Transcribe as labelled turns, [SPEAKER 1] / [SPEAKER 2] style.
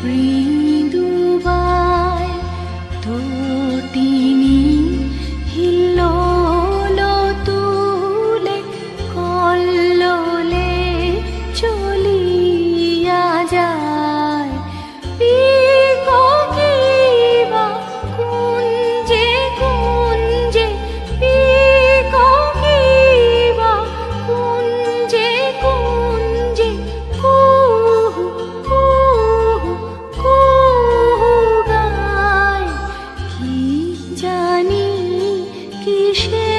[SPEAKER 1] breathe. কিসের